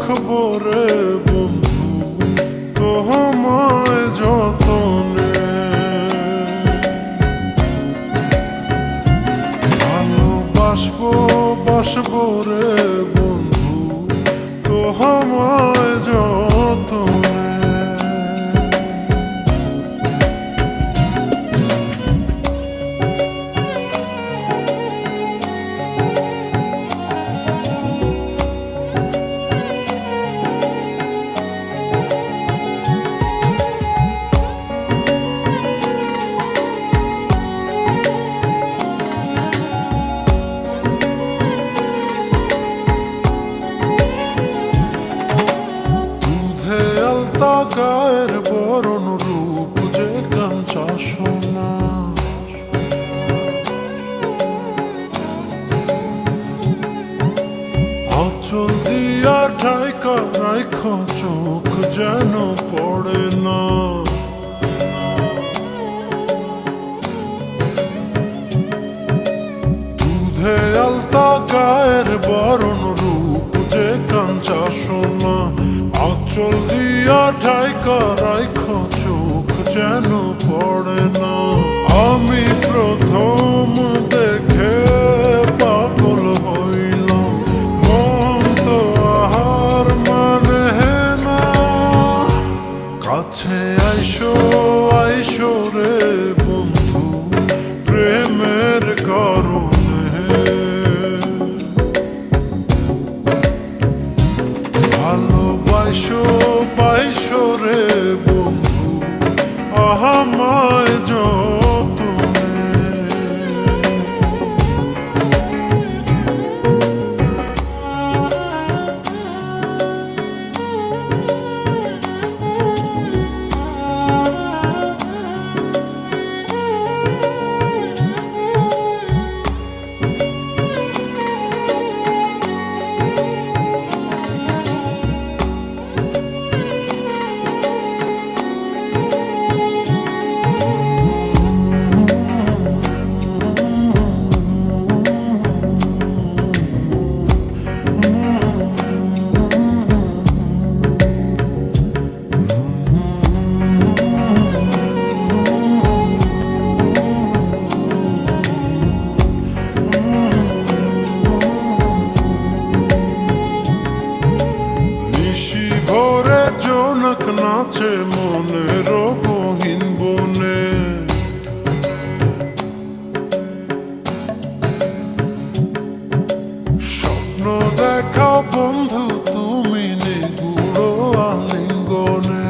রাখব রে বন্ধু তোমায় যতনে। ভালোবাসবো বাসবো রে বন্ধু তোমায় রাইখ চোখ যেন পড়ে না। দুধে আলতা গায়ের বরণ রূপ যে কাঞ্চা সোনা আচল show. নাচে মনের গহীন বনে। স্বপ্ন দেখাও বন্ধু, তুমি নিগুড়ো আলিঙ্গনে।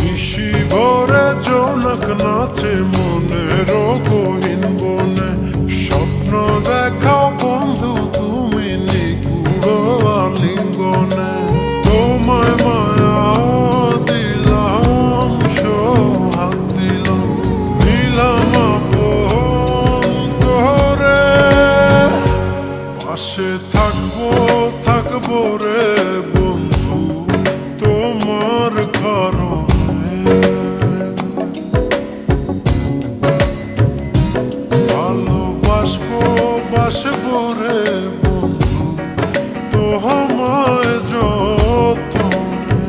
নিশি ভরে জনক নাচে মনের গহীন থাকব রে বন্ধু, তোমার কারণে ভালোবাসবো, বাসবো রে বন্ধু তোমায় যতনে।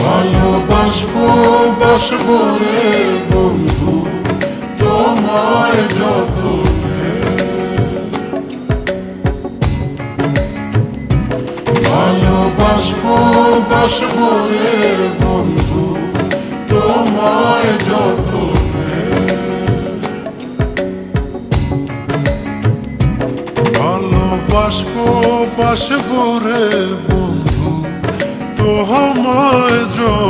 ভালোবাসবো, বাসবো রে বন্ধু, তোমায় যতনে। বাসবো রে বন্ধু তোমায় যত ভালোবাসবো বাসবো রে বন্ধু তোমায় যতনে।